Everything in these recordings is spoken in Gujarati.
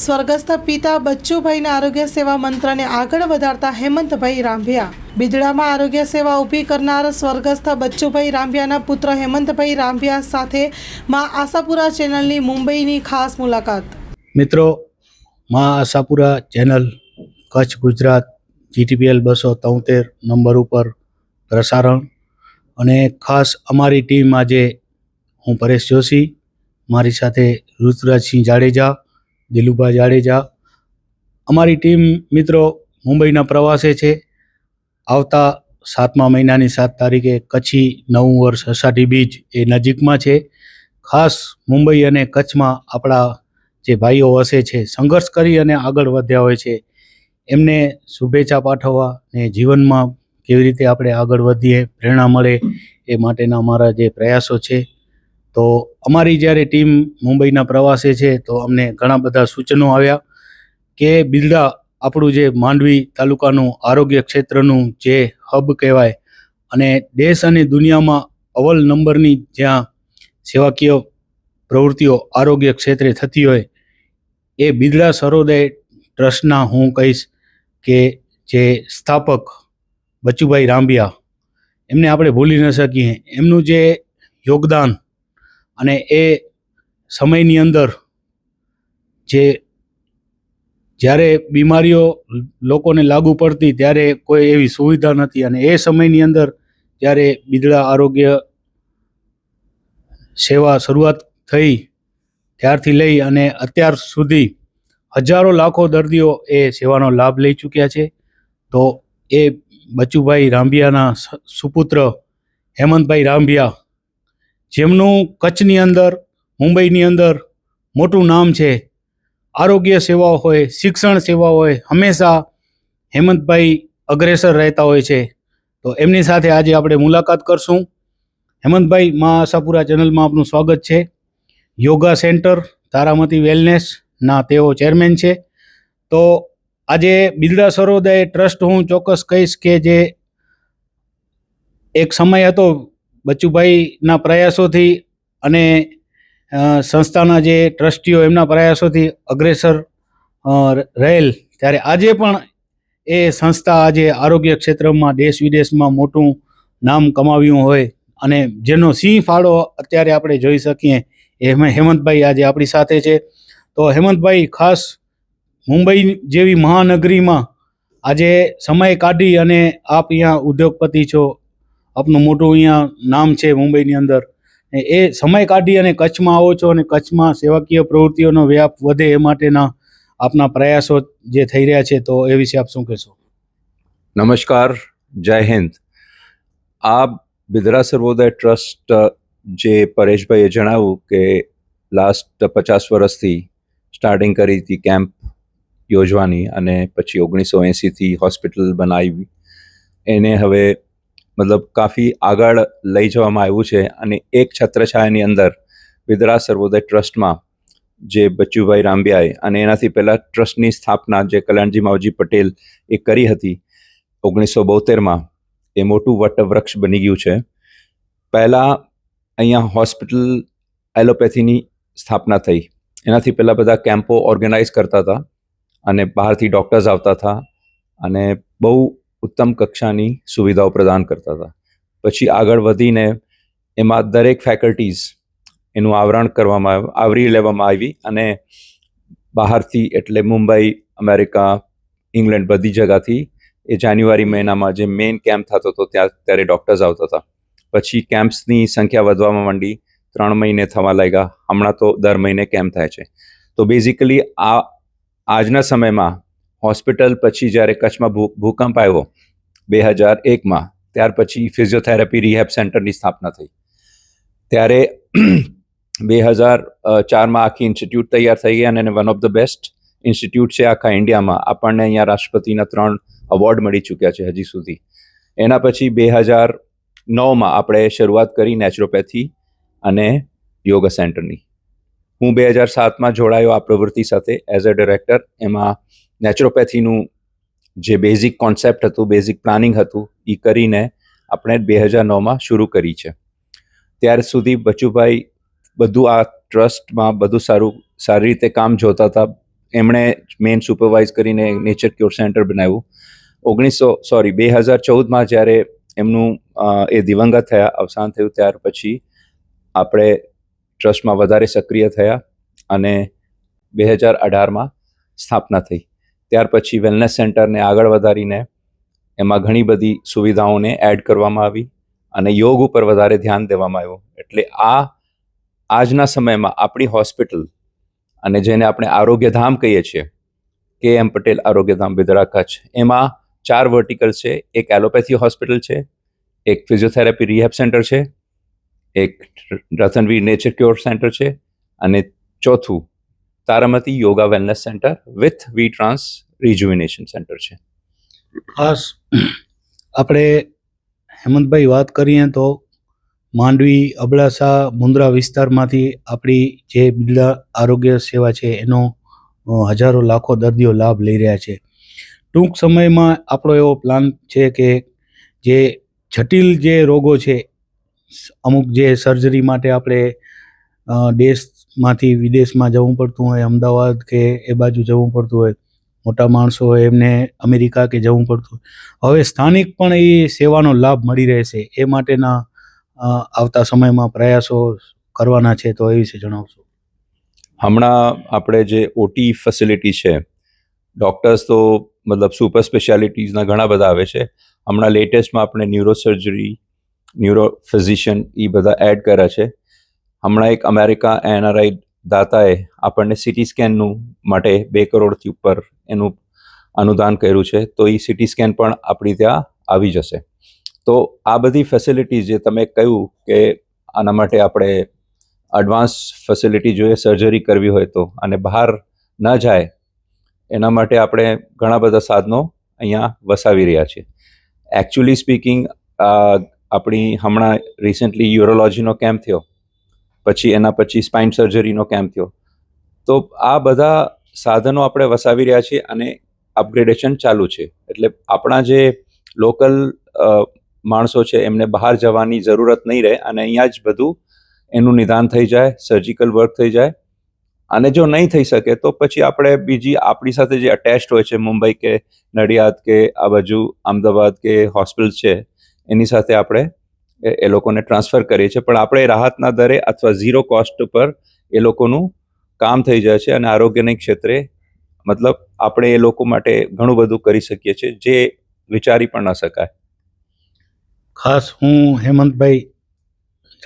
સ્વર્ગસ્થ પિતા બચ્ચુભાઈના આરોગ્ય સેવા મંત્રને આગળ વધારતા હેમંતભાઈ રાંભિયા. બિદડામાં આરોગ્ય સેવા ઊભી કરનાર સ્વર્ગસ્થ બચ્ચુભાઈ રાંભિયાના પુત્ર હેમંતભાઈ રાંભિયા સાથે મા આશાપુરા ચેનલની મુંબઈની ખાસ મુલાકાત. મિત્રો, મા આશાપુરા ચેનલ, કચ્છ ગુજરાત જીટીપીએલ બસો તોતેર નંબર ઉપર પ્રસારણ અને ખાસ અમારી ટીમ આજે હું પરેશ જોશી, મારી સાથે ઋતુરાજસિંહ જાડેજા દિલુભા જાડેજા. અમારી ટીમ મિત્રો મુંબઈના પ્રવાસે છે. આવતા સાતમા મહિનાની સાત તારીખે કચ્છી નવું વર્ષ અષાઢી બીજ એ નજીકમાં છે. ખાસ મુંબઈ અને કચ્છમાં આપણા જે ભાઈઓ વસે છે, સંઘર્ષ કરી અને આગળ વધ્યા હોય છે. એમને શુભેચ્છા પાઠવવા ને જીવનમાં કેવી રીતે આપણે આગળ વધીએ, પ્રેરણા મળે એ માટેના અમારા જે પ્રયાસો છે. તો અમારી જ્યારે ટીમ મુંબઈના પ્રવાસે છે, તો અમને ઘણા બધા સૂચનો આવ્યા કે બિરડા આપણું જે માંડવી તાલુકાનું આરોગ્ય ક્ષેત્રનું જે હબ કહેવાય અને દેશ અને દુનિયામાં અવ્વલ નંબરની જ્યાં સેવાકીય પ્રવૃત્તિઓ આરોગ્ય ક્ષેત્રે થતી હોય, એ બિદડા સરોદય ટ્રસ્ટના હું કહીશ કે જે સ્થાપક બચુભાઈ રાંબિયા એમને આપણે ભૂલી ન શકીએ. એમનું જે યોગદાન અને એ સમયની અંદર જે જ્યારે બીમારીઓ લોકોને લાગુ પડતી ત્યારે કોઈ એવી સુવિધા નથી અને એ સમયની અંદર જ્યારે બિદડા આરોગ્ય સેવા શરૂઆત થઈ ત્યારથી લઈ અને અત્યાર સુધી હજારો લાખો દર્દીઓ એ સેવાનો લાભ લઈ ચૂક્યા છે. તો એ બચુભાઈ રાંભિયાના સુપુત્ર હેમંતભાઈ રાંભિયા જેમનું કચ્છની અંદર, મુંબઈની અંદર મોટું નામ છે. આરોગ્ય સેવાઓ હોય, શિક્ષણ સેવા હોય, હંમેશા હેમંતભાઈ અગ્રેસર રહેતા હોય છે. તો એમની સાથે આજે આપણે મુલાકાત કરશું. હેમંતભાઈ, મા આશાપુરા ચેનલમાં આપનું સ્વાગત છે. યોગા સેન્ટર, તારામતી વેલનેસના તેઓ ચેરમેન છે. તો આજે બિરડા સરોદય ટ્રસ્ટ હું ચોક્કસ કહીશ કે જે એક સમય હતો બચુભાઈના પ્રયાસોથી અને સંસ્થાના જે ટ્રસ્ટીઓ એમના પ્રયાસોથી અગ્રેસર રહેલ. ત્યારે આજે પણ એ સંસ્થા આજે આરોગ્ય ક્ષેત્રમાં દેશ વિદેશમાં મોટું નામ કમાવ્યું હોય અને જેનો સિંહ ફાળો અત્યારે આપણે જોઈ શકીએ. એ હેમંતભાઈ આજે આપણી સાથે છે. તો હેમંતભાઈ, ખાસ મુંબઈ જેવી મહાનગરીમાં આજે સમય કાઢી અને આપ અહીંયા ઉદ્યોગપતિ છો. આપનું મોટું અહીંયા નામ છે મુંબઈની અંદર. એ સમય કાઢી અને કચ્છમાં આવો છો અને કચ્છમાં સેવાકીય પ્રવૃત્તિઓનો વ્યાપ વધે એ માટેના આપના પ્રયાસો જે થઈ રહ્યા છે, તો એ વિશે આપ શું કહેશો? નમસ્કાર, જય હિન્દ. આ બિદરા સર્વોદય ટ્રસ્ટ જે પરેશભાઈએ જણાવ્યું કે લાસ્ટ પચાસ વર્ષથી સ્ટાર્ટિંગ કરી હતી કેમ્પ યોજવાની અને પછી ઓગણીસો એંસીથી હોસ્પિટલ બનાવી. એને હવે મતલબ કાફી આગળ લઈ જવામાં આવ્યું છે અને એક છત્રછાયાની અંદર વિદરા સર્વોદય ટ્રસ્ટમાં જે બચ્ચુભાઈ રાંબિયાએ અને એનાથી પહેલાં ટ્રસ્ટની સ્થાપના જે કલ્યાણજી માવજી પટેલ એ કરી હતી ઓગણીસો બોતેરમાં, એ મોટું વટવૃક્ષ બની ગયું છે. પહેલાં અહીંયા હોસ્પિટલ એલોપેથીની સ્થાપના થઈ. એનાથી પહેલાં બધા કેમ્પો ઓર્ગેનાઇઝ કરતા હતા અને બહારથી ડૉક્ટર્સ આવતા હતા અને બહુ ઉત્તમ કક્ષાની સુવિધાઓ પ્રદાન કરતા હતા. પછી આગળ વધીને એમાં દરેક ફેકલ્ટીઝ એનું આવરણ કરવામાં આવ્યું આવરી લેવામાં આવી અને બહારથી એટલે મુંબઈ, અમેરિકા, ઇંગ્લેન્ડ બધી જગાથી એ જાન્યુઆરી મહિનામાં જે મેઇન કેમ્પ થતો હતો ત્યાં ત્યારે ડૉક્ટર્સ આવતા હતા. પછી કેમ્પ્સની સંખ્યા વધવામાં માંડી. ત્રણ મહિને થવા લાગ્યા. હમણાં તો દર મહિને કેમ્પ થાય છે. તો બેઝિકલી આ, આજના સમયમાં હોસ્પિટલ પછી જ્યારે કચ્છમાં ભૂકંપ આવ્યો, બે હજાર એકમાં, ત્યાર પછી ફિઝિયોથેરાપી રિહેબ સેન્ટરની સ્થાપના થઈ. ત્યારે બે હજાર ચારમાં આખી ઇન્સ્ટિટ્યૂટ તૈયાર થઈ ગઈ અને one of the best institute છે આખા ઇન્ડિયામાં. આપણને અહીંયા રાષ્ટ્રપતિના ત્રણ અવોર્ડ મળી ચૂક્યા છે હજી સુધી. એના પછી બે હજાર નવમાં આપણે શરૂઆત કરી નેચરોપેથી અને યોગા સેન્ટરની. હું બે હજાર સાતમાં જોડાયો આ પ્રવૃત્તિ સાથે એઝ અ ડિરેક્ટર. એમાં નેચરોપેથીનું જે બેઝિક કોન્સેપ્ટ હતું બેઝિક પ્લાનિંગ હતું એ કરીને આપણે બે હજાર નવમાં શરૂ કરી છે. ત્યાર સુધી બચુભાઈ બધું આ ટ્રસ્ટમાં બધું સારું, સારી રીતે કામ જોતા હતા. એમણે મેઇન સુપરવાઇઝ કરીને નેચર ક્યોર સેન્ટર બનાવ્યું. ઓગણીસો સોરી બે હજાર ચૌદમાં જ્યારે એમનું એ દિવંગત થયા, અવસાન થયું, ત્યાર પછી આપણે ટ્રસ્ટમાં વધારે સક્રિય થયા અને બે હજાર અઢારમાં સ્થાપના થઈ. ત્યાર પછી વેલનેસ સેન્ટરને આગળ વધારીને એમાં ઘણી બધી સુવિધાઓને એડ કરવામાં આવી અને યોગ ઉપર વધારે ધ્યાન દેવામાં આવ્યું. એટલે આ, આજના સમયમાં આપણી હોસ્પિટલ અને જેને આપણે આરોગ્યધામ કહીએ છીએ કે એમ પટેલ આરોગ્યધામ બિદડા કચ્છ એમાં ચાર વર્ટિકલ છે. એક એલોપેથી હોસ્પિટલ છે, એક ફિઝિયોથેરાપી રિહેબ સેન્ટર છે, એક રતનવીર નેચર ક્યોર સેન્ટર છે અને ચોથું Taramati yoga wellness centre with V trans rejuvenation centre છે. ખાસ આપણે હેમંતભાઈ વાત કરીએ તો માંડવી અબડાસા મુન્દ્રા વિસ્તારમાંથી આપણી જે બિરલા આરોગ્ય સેવા છે એનો હજારો લાખો દર્દીઓ લાભ લઈ રહ્યા છે. ટૂંક સમયમાં આપણો એવો પ્લાન છે કે જે જટિલ જે રોગો છે અમુક જે સર્જરી માટે આપણે અ, દેશમાંથી વિદેશમાં જવું પડતું હોય, અમદાવાદ કે એ બાજુ જવું પડતું હોય, મોટા માણસો હોય, એમને અમેરિકા કે જવું પડતું હોય. હવે સ્થાનિક પણ એ સેવાનો લાભ મળી રહેશે એ માટેના આવતા સમયમાં પ્રયાસો કરવાના છે તો એ વિશે જણાવશો. હમણાં આપણે જે ઓટી ફેસિલિટી છે ડૉક્ટર્સ તો મતલબ સુપર સ્પેશિયાલિટીઝના ઘણા બધા આવે છે. હમણાં લેટેસ્ટમાં આપણે ન્યુરો સર્જરી ન્યુરો ફિઝિશિયન એ બધા એડ કર્યા છે. હમણાં એક અમેરિકા એનઆરઆઈ દાતાએ આપણને સિટી સ્કેનનું માટે બે કરોડથી ઉપર એનું અનુદાન કર્યું છે. તો એ સિટી સ્કેન પણ આપણી ત્યાં આવી જશે. તો આ બધી ફેસિલિટી જે તમે કહ્યું કે આના માટે આપણે એડવાન્સ ફેસિલિટી જોઈએ સર્જરી કરવી હોય તો અને બહાર ન જાય, એના માટે આપણે ઘણા બધા સાધનો અહીંયા વસાવી રહ્યા છીએ. એકચ્યુઅલી સ્પીકિંગ આપણી હમણાં રિસેન્ટલી યુરોલોજીનો કેમ્પ થયો. પછી એના પછી સ્પાઇન સર્જરીનો કેમ્પ થયો? તો આ બધા સાધનો આપણે વસાવી રહ્યા છીએ અને અપગ્રેડેશન ચાલુ છે. એટલે આપણા જે લોકલ માણસો છે, એમને બહાર જવાની જરૂરત નહીં રહે અને અહીંયા જ બધું એનું નિદાન થઈ જાય સર્જિકલ વર્ક થઈ જાય. અને જો નહીં થઈ શકે તો પછી આપણે બીજી આપણી સાથે જે અટેચ્ડ હોય છે, મુંબઈ કે નડિયાદ કે આ બાજુ, અમદાવાદ કે હોસ્પિટલ છે, એની સાથે આપણે એ- લોકોને ટ્રાન્સફર કરીએ છીએ. પણ આપણે રાહતના દરે અથવા ઝીરો કોસ્ટ પર એ લોકોનું કામ થઈ જાય છે અને આરોગ્યના ક્ષેત્રે મતલબ આપણે એ લોકો માટે ઘણું બધું કરી શકીએ છીએ, જે વિચારી પણ ન શકાય. ખાસ હું હેમંતભાઈ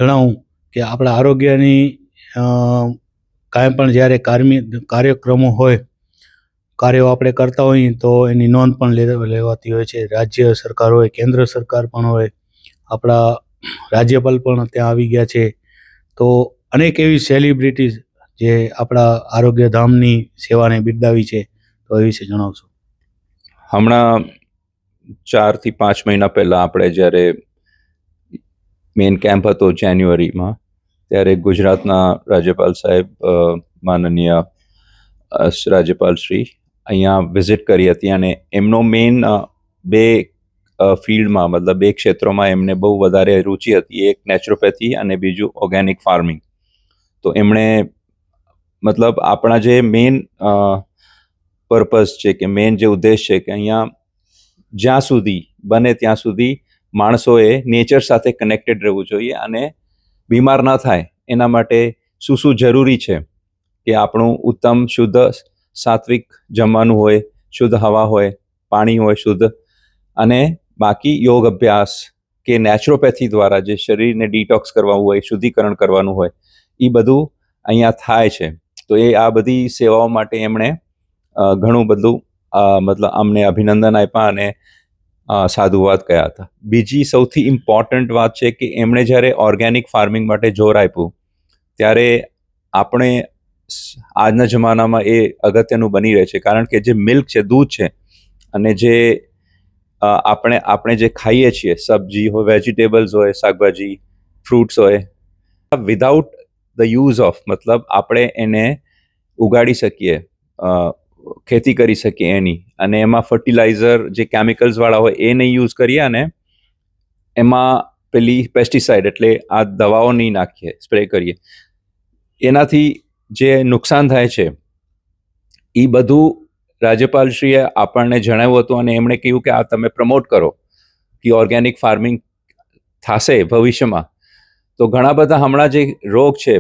જણાવું કે આપણા આરોગ્યની કાંઈ પણ જ્યારે કાર્મી, કાર્યક્રમો હોય, કાર્યો આપણે કરતા હોઈએ તો એની નોંધ પણ લેવાતી હોય છે. રાજ્ય સરકાર હોય, કેન્દ્ર સરકાર પણ હોય, આપણા રાજ્યપાલ પણ ત્યાં આવી ગયા છે. તો અનેક એવી સેલિબ્રિટીઝ જે આપણા આરોગ્ય ધામની સેવાને બિરદાવી છે. તો એ વિશે જણાવશો. હમણાં ચારથી પાંચ મહિના પહેલાં આપણે જ્યારે મેઇન કેમ્પ હતો જાન્યુઆરીમાં, ત્યારે ગુજરાતના રાજ્યપાલ સાહેબ માનનીય રાજ્યપાલ શ્રી અહીંયા વિઝિટ કરી હતી અને એમનો મેઇન બે ફિલ્ડમાં, મતલબ બે ક્ષેત્રોમાં એમને બહુ વધારે રુચિ હતી, એક નેચરોપેથી અને બીજું ઓર્ગેનિક ફાર્મિંગ તો એમણે, મતલબ આપણા જે મેઇન પર્પઝ છે કે મેઇન જે ઉદ્દેશ છે કે અહીંયા જ્યાં સુધી બને ત્યાં સુધી માણસોએ નેચર સાથે કનેક્ટેડ રહેવું જોઈએ અને બીમાર ન થાય, એના માટે શું શું જરૂરી છે કે આપણું ઉત્તમ, શુદ્ધ, સાત્વિક જમવાનું હોય, શુદ્ધ હવા હોય, પાણી હોય, શુદ્ધ અને બાકી યોગ અભ્યાસ કે નેચરોપેથી દ્વારા જે શરીરને ડિટોક્સ કરવાનું હોય, શુદ્ધિકરણ કરવાનું હોય એ બધું અહીંયા થાય છે. તો એ આ બધી સેવાઓ માટે એમણે ઘણું બધું મતલબ અમને અભિનંદન આપ્યા અને સાધુવાદ કહ્યા હતા. બીજી સૌથી ઇમ્પોર્ટન્ટ વાત છે કે એમણે જ્યારે ઓર્ગેનિક ફાર્મિંગ માટે જોર આપ્યું, ત્યારે આપણે આજના જમાનામાં એ અગત્યનું બની રહે છે. કારણ કે જે મિલ્ક છે, દૂધ છે અને જે આપણે આપણે જે ખાઈએ છીએ, સબ્જી હોય વેજીટેબલ્સ હોય, શાકભાજી ફ્રૂટ્સ હોય વિધાઉટ ધ યુઝ ઓફ મતલબ આપણે એને ઉગાડી શકીએ ખેતી કરી શકીએ એની. અને એમાં ફર્ટિલાઇઝર જે કેમિકલ્સવાળા હોય, એ નહીં યુઝ કરીએ અને એમાં પેલી પેસ્ટિસાઇડ એટલે આ દવાઓ નહીં નાખીએ સ્પ્રે કરીએ. એનાથી જે નુકસાન થાય છે એ બધું રાજ્યપાલશ્રીએ આપણને જણાવ્યું હતું અને એમણે કહ્યું કે આ તમે પ્રમોટ કરો, કે ઓર્ગેનિક ફાર્મિંગ થશે ભવિષ્યમાં. તો ઘણા બધા હમણાં જે રોગ છે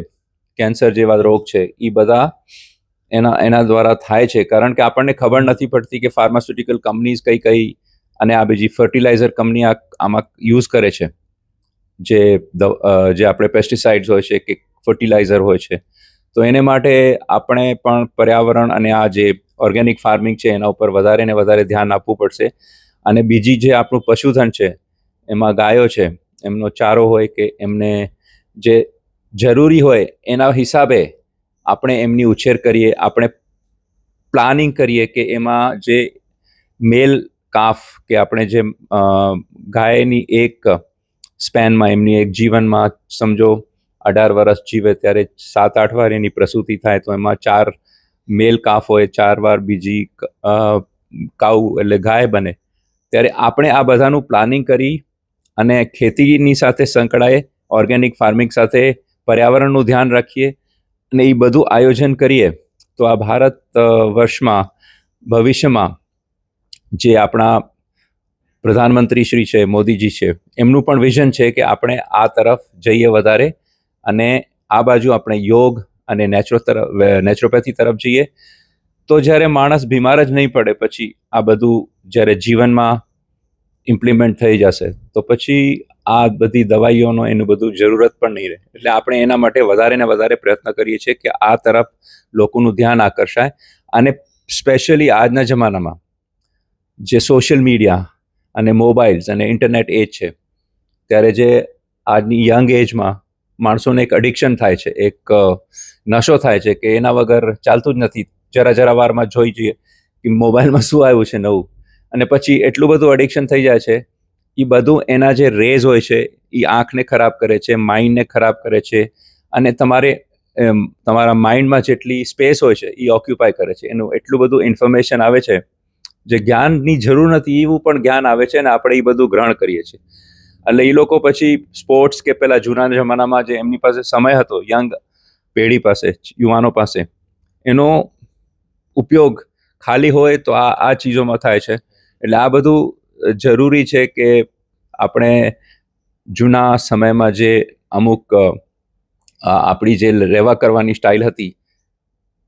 કેન્સર જેવા રોગ છે એ બધા એના એના દ્વારા થાય છે. કારણ કે આપણને ખબર નથી પડતી કે ફાર્માસ્યુટિકલ કંપનીઝ કઈ કઈ અને આ બીજી ફર્ટિલાઇઝર કંપની આમાં યુઝ કરે છે. જે જે આપણે પેસ્ટિસાઇડ્સ હોય છે કે ફર્ટિલાઇઝર હોય છે. તો એને માટે આપણે પણ પર્યાવરણ અને આ જે ઓર્ગેનિક ફાર્મિંગ છે એના ઉપર વધારે ને વધારે ધ્યાન આપવું પડશે. અને બીજી જે આપણું પશુધન છે, એમાં ગાયો છે, એમનો ચારો હોય કે એમને જે જરૂરી હોય એના હિસાબે આપણે એમની ઉછેર કરીએ, આપણે પ્લાનિંગ કરીએ કે એમાં જે મેલ કાફ કે આપણે જે ગાયની એક સ્પેનમાં એમની એક જીવનમાં સમજો અઢાર વર્ષ જીવે ત્યારે સાત, આઠ વાર એની પ્રસૂતિ થાય તો એમાં ચાર મેલ કાફ હોય, ચાર વાર બીજી કાઉ એટલે ગાય બને. ત્યારે આપણે આ બધાનું પ્લાનિંગ કરી અને ખેતીની સાથે સંકળાય, ઓર્ગેનિક ફાર્મિંગ સાથે પર્યાવરણનું ધ્યાન રાખીએ અને એ બધું આયોજન કરીએ, તો આ ભારત વર્ષમાં, ભવિષ્યમાં જે આપણા પ્રધાનમંત્રી શ્રી છે, મોદીજી છે, એમનું પણ વિઝન છે કે આપણે આ તરફ જઈએ વધારે. અને આ બાજુ આપણે યોગ અને નેચરો તરફ નેચરોપેથી તરફ જઈએ, તો જ્યારે માણસ બીમાર જ નહીં પડે, પછી આ બધું જ્યારે જીવનમાં ઇમ્પ્લિમેન્ટ થઈ જશે, તો પછી આ બધી દવાઈઓનો એનું બધું જરૂરત પણ નહીં રહે. એટલે આપણે એના માટે વધારે ને વધારે પ્રયત્ન કરીએ છીએ કે આ તરફ લોકોનું ધ્યાન આકર્ષાય અને સ્પેશિયલી આજના જમાનામાં જે સોશિયલ મીડિયા અને મોબાઈલ્સ અને ઇન્ટરનેટ એજ છે, ત્યારે જે આજની યંગ એજમાં માણસોને એક અડિક્શન થાય છે, એક નશો થાય છે કે એના વગર ચાલતું જ નથી. જરા જરા વારમાં જોઈ જઈએ કે મોબાઈલમાં શું આવ્યું છે નવું. અને પછી એટલું બધું અડિક્શન થઈ જાય છે એ બધું એના જે રેઝ હોય છે એ આંખને ખરાબ કરે છે માઇન્ડને ખરાબ કરે છે, અને તમારે તમારા માઇન્ડમાં જેટલી સ્પેસ હોય છે એ ઓક્યુપાય કરે છે. એનું એટલું બધું ઇન્ફોર્મેશન આવે છે, જે જ્ઞાનની જરૂર નથી, એવું પણ જ્ઞાન આવે છે અને આપણે એ બધું ગ્રહણ કરીએ છીએ. એટલે એ લોકો પછી સ્પોર્ટ્સ કે પેલા જૂના જમાનામાં જે એમની પાસે સમય હતો યંગ પેઢી પાસે, યુવાનો પાસે, એનો ઉપયોગ ખાલી હોય તો આ આ ચીજોમાં થાય છે. એટલે આ બધું જરૂરી છે કે આપણે જૂના સમયમાં જે અમુક આપણી જે રહેવા કરવાની સ્ટાઇલ હતી,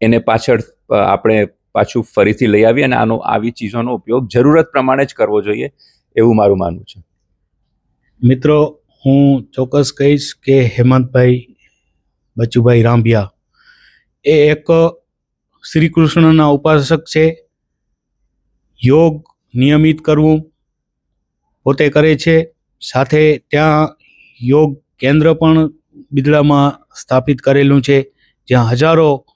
એને પાછળ આપણે પાછું ફરીથી લઈ આવીએ અને આનો, આવી ચીજોનો ઉપયોગ જરૂરત પ્રમાણે જ કરવો જોઈએ એવું મારું માનવું છે. મિત્રો, હું ચોક્કસ કહીશ કે હેમંતભાઈ બચુભાઈ રાંભિયા એ એક શ્રી કૃષ્ણના ઉપાસક છે. યોગ નિયમિત કરવું પોતે કરે છે. સાથે ત્યાં યોગ કેન્દ્ર પણ બિદડામાં સ્થાપિત કરેલું છે. જ્યાં હજારો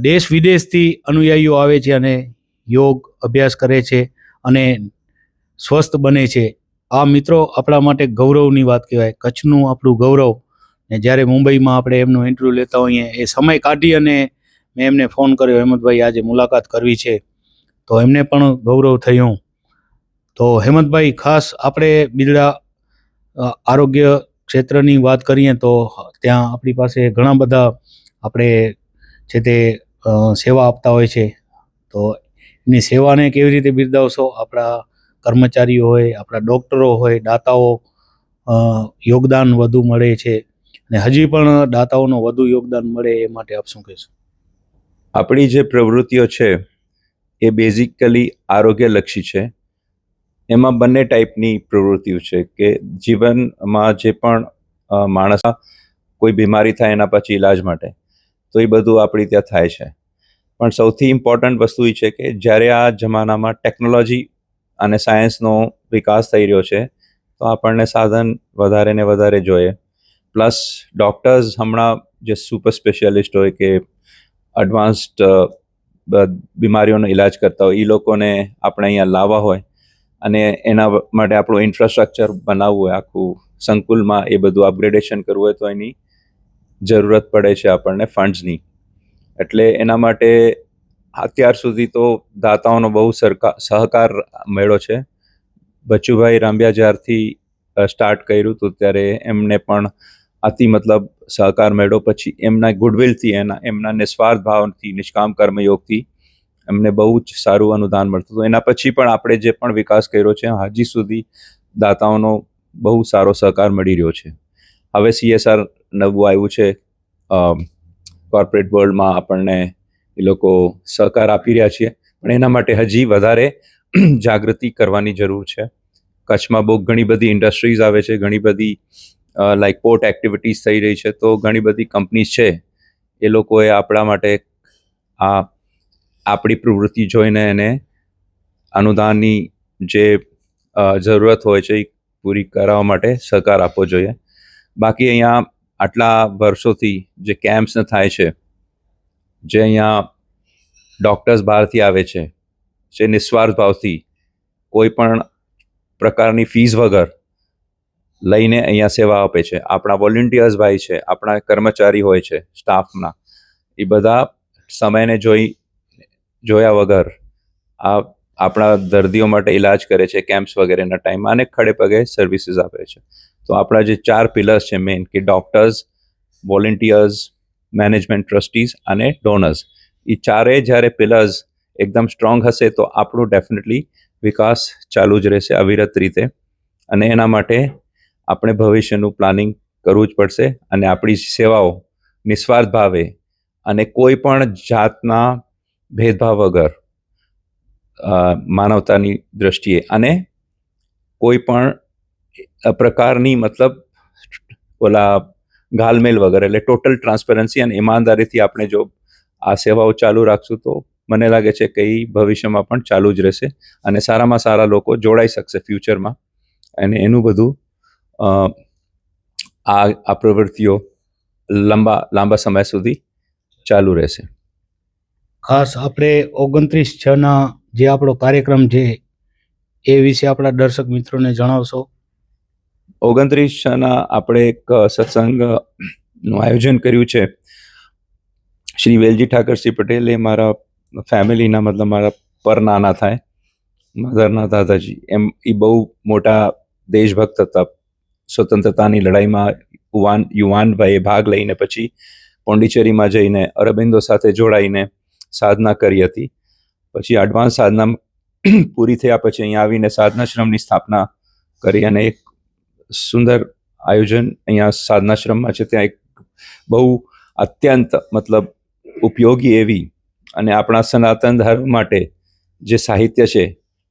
દેશ વિદેશથી અનુયાયીઓ આવે છે અને યોગ અભ્યાસ કરે છે અને સ્વસ્થ બને છે. આ મિત્રો આપણા માટે ગૌરવની વાત કહેવાય, કચ્છનું આપણું ગૌરવ. ને જ્યારે મુંબઈમાં આપણે એમનું ઇન્ટરવ્યૂ લેતા હોઈએ, એ સમય કાઢી અને મેં એમને ફોન કર્યો, હેમંતભાઈ, આજે મુલાકાત કરવી છે. તો એમને પણ ગૌરવ થયું. તો હેમંતભાઈ, ખાસ આપણે બિરડા આરોગ્ય ક્ષેત્રની વાત કરીએ તો ત્યાં આપણી પાસે ઘણા બધા આપણે છે તે સેવા આપતા હોય છે. તો એમની સેવાને કેવી રીતે બિરદાવશો? આપણા કર્મચારીઓ હોય, આપણા ડૉક્ટરો હોય, દાતાઓ યોગદાન વધુ મળે છે. અને હજી પણ દાતાઓનો વધુ યોગદાન મળે એ માટે આપ શું કહેશો? આપણી જે પ્રવૃત્તિઓ છે, એ બેઝિકલી આરોગ્યલક્ષી છે. એમાં બંને ટાઈપની પ્રવૃત્તિઓ છે કે જીવનમાં જે પણ માણસ કોઈ બીમારી થાય એના પછી ઈલાજ માટે, તો એ બધું આપણી ત્યાં થાય છે. પણ સૌથી ઇમ્પોર્ટન્ટ વસ્તુ એ છે કે જ્યારે આ જમાનામાં ટેકનોલોજી અને સાયન્સનો વિકાસ થઈ રહ્યો છે, તો આપણને સાધન વધારે ને વધારે જોઈએ. પ્લસ ડૉક્ટર્સ હમણાં જે સુપર સ્પેશિયાલિસ્ટ હોય કે એડવાન્સ્ડ બીમારીઓનો ઈલાજ કરતા હોય એ લોકોને આપણે અહીંયા લાવવા હોય અને એના માટે આપણું ઇન્ફ્રાસ્ટ્રક્ચર બનાવવું હોય, આખું સંકુલમાં એ બધું અપગ્રેડેશન કરવું હોય તો એની જરૂરત પડે છે આપણને, ફંડ્સની. એટલે એના માટે અત્યાર સુધી તો દાતાઓનો બહુ સરકાર સહકાર મળ્યો છે. બચુભાઈ રાંબિયા જ્યારથી સ્ટાર્ટ કર્યું હતું ત્યારે એમને પણ અતિ મતલબ સહકાર મળ્યો. પછી એમના ગુડવિલથી, એના, એમના નિસ્વાર્થ ભાવથી, નિષ્કામ કર્મયોગથી એમને બહુ જ સારું અનુદાન મળતું હતું. એના પછી પણ આપણે જે પણ વિકાસ કર્યો છે, હજી સુધી દાતાઓનો બહુ સારો સહકાર મળી રહ્યો છે. હવે સીએસઆર નવું આવ્યું છે. કોર્પોરેટ વર્લ્ડમાં આપણને એ લોકો સહકાર આપી રહ્યા છીએ. પણ એના માટે હજી વધારે જાગૃતિ કરવાની જરૂર છે. કચ્છમાં બહુ ઘણી બધી ઇન્ડસ્ટ્રીઝ આવે છે, ઘણી બધી લાઈક પોર્ટ એક્ટિવિટીઝ થઈ રહી છે. તો ઘણી બધી કંપનીઝ છે, એ લોકોએ આપણા માટે આ આપણી પ્રવૃત્તિ જોઈને એને અનુદાનની જે જરૂરત હોય છે, એ પૂરી કરાવવા માટે સહકાર આપવો જોઈએ. બાકી અહીંયા આટલા વર્ષોથી જે કેમ્પ્સ થાય છે જે અહીંયા ડૉક્ટર્સ બહારથી આવે છે, જે નિસ્વાર્થ ભાવથી કોઈ પણ પ્રકારની ફીસ વગર લઈને અહીંયા સેવા આપે છે. આપણા વોલેન્ટિયર્સ ભાઈ છે, આપણા કર્મચારી હોય છે સ્ટાફના એ બધા સમયને જોઈ, જોયા વગર આ આપણા દર્દીઓ માટે ઇલાજ કરે છે કેમ્પ્સ વગેરેના ટાઈમમાં અને ખડે પગે સર્વિસીસ આપે છે. તો આપણા જે ચાર પિલર્સ છે મેઇન કે ડૉક્ટર્સ વોલેન્ટિયર્સ મેનેજમેન્ટ ટ્રસ્ટીઝ અને ડોનર્સ એ ચારેય જ્યારે પિલર્સ એકદમ સ્ટ્રોંગ હશે, તો આપણું ડેફિનેટલી વિકાસ ચાલુ જ રહેશે અવિરત રીતે. અને એના માટે આપણે ભવિષ્યનું પ્લાનિંગ કરવું જ પડશે અને આપણી સેવાઓ નિસ્વાર્થ ભાવે અને કોઈ પણ જાતના ભેદભાવ વગર માનવતાની દ્રષ્ટિએ અને કોઈ પણ પ્રકારની મતલબ ઓલા ગાલમેલ વગર, એટલે ટોટલ ટ્રાન્સપરન્સી અને ઈમાનદારીથી આપણે જો આ સેવાઓ ચાલુ રાખશું તો મને લાગે છે કે એ ભવિષ્યમાં પણ ચાલુ જ રહેશે અને સારામાં સારા લોકો જોડાઈ શકશે ફ્યુચરમાં અને એનું બધું આ આ પ્રવૃત્તિઓ લાંબા લાંબા સમય સુધી ચાલુ રહેશે. ખાસ આપણે ઓગણત્રીસ છના જે આપણો કાર્યક્રમ છે, એ વિશે આપણા દર્શક મિત્રોને જણાવશો. ઓગણત્રીસ ના આપણે એક સત્સંગનું આયોજન કર્યું છે. શ્રી વેલજી ઠાકરસિંહ પટેલ મારા ફેમિલીના મતલબ મારા પર નાના થાય, મધરના દાદાજી, એમ એ બહુ મોટા દેશભક્ત હતા. સ્વતંત્રતાની લડાઈમાં યુવાન યુવાનભાઈએ ભાગ લઈને પછી પોંડિચેરીમાં જઈને અરબિંદો સાથે જોડાઈને સાધના કરી હતી. પછી એડવાન્સ સાધના પૂરી થયા પછી અહીંયા આવીને સાધનાશ્રમની સ્થાપના કરી અને એક સુંદર આયોજન અહીંયા સાધનાશ્રમમાં છે. ત્યાં એક બહુ અત્યંત મતલબ ઉપયોગી એવી અને આપણા સનાતન ધર્મ માટે જે સાહિત્ય છે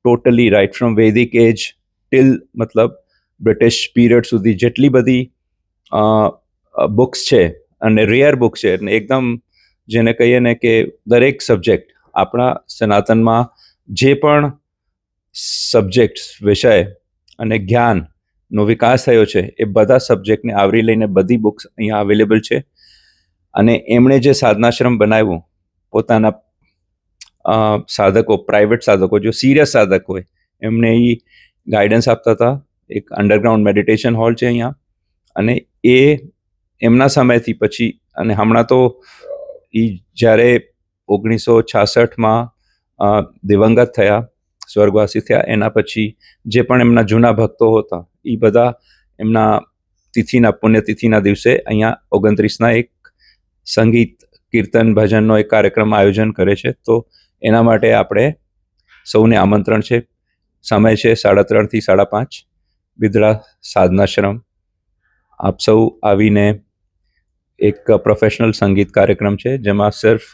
totally right from Vedic age till મતલબ બ્રિટિશ પીરિયડ સુધી જેટલી બધી બુક્સ છે અને રેયર બુક છે અને એકદમ જેને કહીએ ને કે દરેક સબ્જેક્ટ આપણા સનાતનમાં જે પણ સબ્જેક્ટ્સ વિષય અને જ્ઞાનનો વિકાસ થયો છે, એ બધા સબ્જેક્ટને આવરી લઈને બધી બુક્સ અહીંયા અવેલેબલ છે. અને એમણે જે સાધનાશ્રમ બનાવ્યું, પોતાના સાધકો પ્રાઇવેટ સાધકો, જો સિરિયસ સાધક હોય એમને એ ગાઈડન્સ આપતા હતા. એક અંડરગ્રાઉન્ડ મેડિટેશન હોલ છે અહીંયા. અને એ એમના સમયથી પછી, અને હમણાં તો એ જ્યારે ઓગણીસો છાસઠમાં દિવંગત થયા, સ્વર્ગવાસી થયા, એના પછી જે પણ એમના જૂના ભક્તો હતા એ બધા એમના તિથિના, પુણ્યતિથિના દિવસે અહીંયા ઓગણત્રીસના એક સંગીત, કીર્તન, ભજનનો એક કાર્યક્રમ આયોજન કરે છે. તો એના માટે આપણે સૌને આમંત્રણ છે. સમય છે સાડા ત્રણથી સાડા પાંચ. બિદડા સાધનાશ્રમ આપ સૌ આવીને એક પ્રોફેશનલ સંગીત કાર્યક્રમ છે, જેમાં સિર્ફ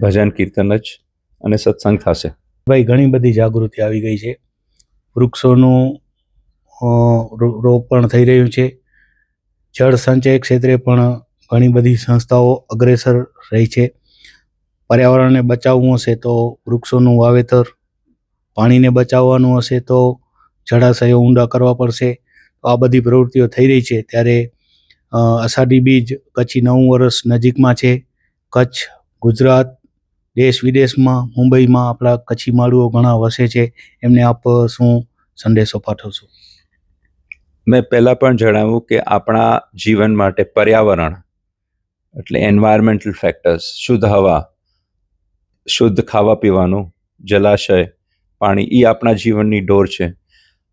ભજન, કીર્તન જ અને સત્સંગ થશે. ભાઈ, ઘણી બધી જાગૃતિ આવી ગઈ છે. વૃક્ષોનું રોપણ થઈ રહ્યું છે. જળ સંચય ક્ષેત્રે પણ ઘણી બધી સંસ્થાઓ અગ્રેસર રહી છે. પર્યાવરણને બચાવવું હશે તો વૃક્ષોનું વાવેતર, પાણીને બચાવવાનું હશે તો જળાશયો ઊંડા કરવા પડશે. આ બધી પ્રવૃત્તિઓ થઈ રહી છે. ત્યારે અષાઢી બીજ કચ્છી નવું વર્ષ નજીકમાં છે. કચ્છ, ગુજરાત દેશ વિદેશમાં, મુંબઈમાં આપણા કચ્છી માળુઓ ઘણા વસે છે. એમને આપ શું સંદેશો પાઠવશો? મેં પહેલાં પણ જણાવ્યું કે આપણા જીવન માટે પર્યાવરણ એટલે એન્વાયરમેન્ટલ ફેક્ટર્સ શુદ્ધ હવા, શુદ્ધ ખાવા પીવાનું, જલાશય, પાણી એ આપણા જીવનની ડોર છે.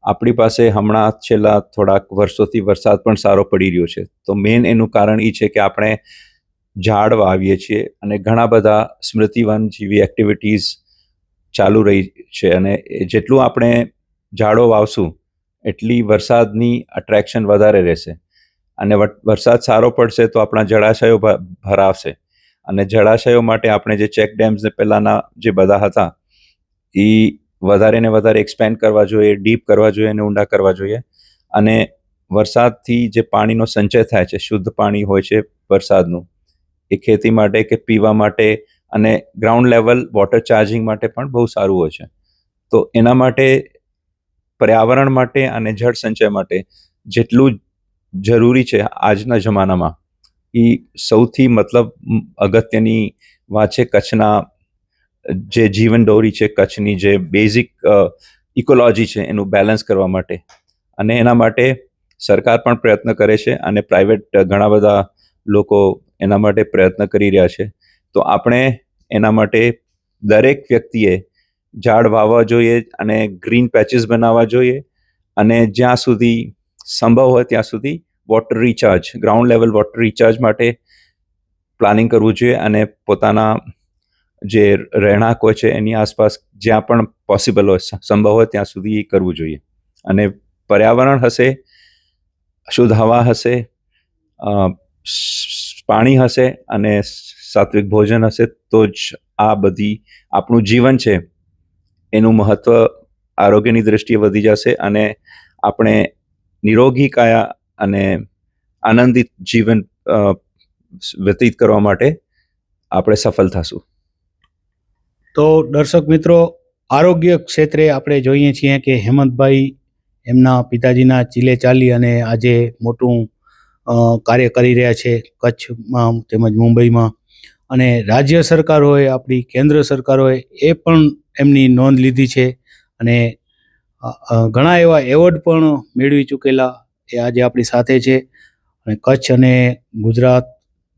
આપણી પાસે હમણાં છેલ્લા થોડાક વર્ષોથી વરસાદ પણ સારો પડી રહ્યો છે. તો મેઇન એનું કારણ એ છે કે આપણે ઝાડ વાવીએ છીએ અને ઘણા બધા સ્મૃતિવન જેવી એક્ટિવિટીઝ ચાલુ રહી છે અને જેટલું આપણે ઝાડો વાવશું, એટલી વરસાદની અટ્રેક્શન વધારે રહેશે. અને વરસાદ સારો પડશે તો આપણા જળાશયો ભરાવશે. અને જળાશયો માટે આપણે જે ચેક ડેમ્સ ને પહેલાંના જે બધા હતા એ વધારે ને વધારે એક્સપેન્ડ કરવા જોઈએ ડીપ કરવા જોઈએ અને ઊંડા કરવા જોઈએ. અને વરસાદથી જે પાણીનો સંચય થાય છે, શુદ્ધ પાણી હોય છે વરસાદનું એ ખેતી માટે કે પીવા માટે અને ગ્રાઉન્ડ લેવલ વોટર ચાર્જિંગ માટે પણ બહુ સારું હોય છે. તો એના માટે, પર્યાવરણ માટે અને જળ સંચય માટે જેટલું જરૂરી છે આજના જમાનામાં એ સૌથી મતલબ અગત્યની વાત છે કચ્છના, જે જીવન દોરી છે કચ્છની જે બેઝિક ઇકોલોજી છે એનું બેલેન્સ કરવા માટે. અને એના માટે સરકાર પણ પ્રયત્ન કરે છે અને પ્રાઇવેટ ઘણા બધા લોકો એના માટે પ્રયત્ન કરી રહ્યા છે. તો આપણે એના માટે દરેક વ્યક્તિએ ઝાડ વાવવા જોઈએ અને ગ્રીન પેચીસ બનાવવા જોઈએ અને જ્યાં સુધી સંભવ હોય ત્યાં સુધી water recharge, ground level water recharge માટે પ્લાનિંગ કરવું જોઈએ અને પોતાના જે રહેણાંક હોય છે એની આસપાસ જ્યાં પણ પોસિબલ હોય સંભવ હોય ત્યાં સુધી કરવું જોઈએ. અને પર્યાવરણ હશે, શુદ્ધ હવા હશે પાણી હશે અને સાત્વિક ભોજન હશે, તો જ આ બધી આપણું જીવન છે, એનું મહત્ત્વ આરોગ્યની દ્રષ્ટિએ વધી જશે અને આપણે નિરોગી કાયા અને આનંદિત જીવન વ્યતીત કરવા માટે આપણે સફળ થશું. તો દર્શક મિત્રો, આરોગ્ય ક્ષેત્રે આપણે જોઈએ છીએ કે હેમંતભાઈ એમના પિતાજીના ચીલે ચાલી અને આજે મોટું કાર્ય કરી રહ્યા છે કચ્છમાં, તેમજ મુંબઈમાં. અને રાજ્ય સરકાર હોય, આપણી કેન્દ્ર સરકાર હોય, એ પણ એમની નોંધ લીધી છે. અને ઘણા એવા એવોર્ડ પણ મેળવી ચૂકેલા એ આજે આપણી સાથે છે. અને કચ્છ અને ગુજરાત,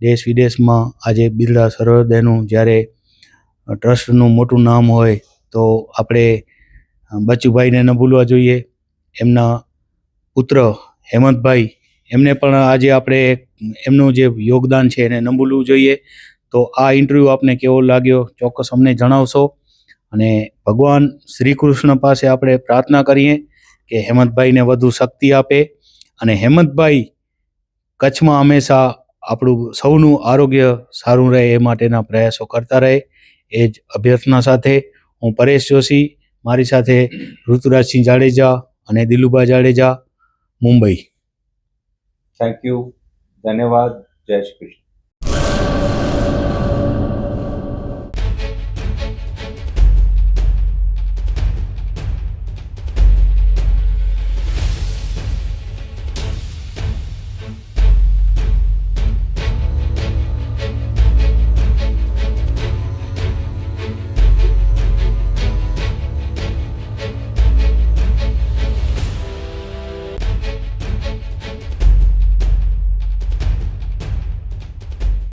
દેશ વિદેશમાં આજે બિરડા સરોદયનું જ્યારે ટ્રસ્ટનું મોટું નામ હોય, તો આપણે બચુભાઈને ન ભૂલવા જોઈએ. એમના પુત્ર હેમંતભાઈ એમને પણ આજે આપણે એમનું જે યોગદાન છે એને ન જોઈએ. તો આ ઇન્ટરવ્યૂ આપને કેવો લાગ્યો ચોક્કસ અમને જણાવશો. અને ભગવાન શ્રી કૃષ્ણ પાસે આપણે પ્રાર્થના કરીએ કે હેમંતભાઈને વધુ શક્તિ આપે. અને હેમંતભાઈ, કચ્છમાં હંમેશા આપણું સૌનું આરોગ્ય સારું રહે એ માટેના પ્રયાસો કરતા રહે. એ જ અભ્યર્થના સાથે હું પરેશ જોશી. મારી સાથે ઋતુરાજસિંહ જાડેજા અને દિલુભા જાડેજા, મુંબઈ. Thank you. ધન્યવાદ. જય શ્રી કૃષ્ણ.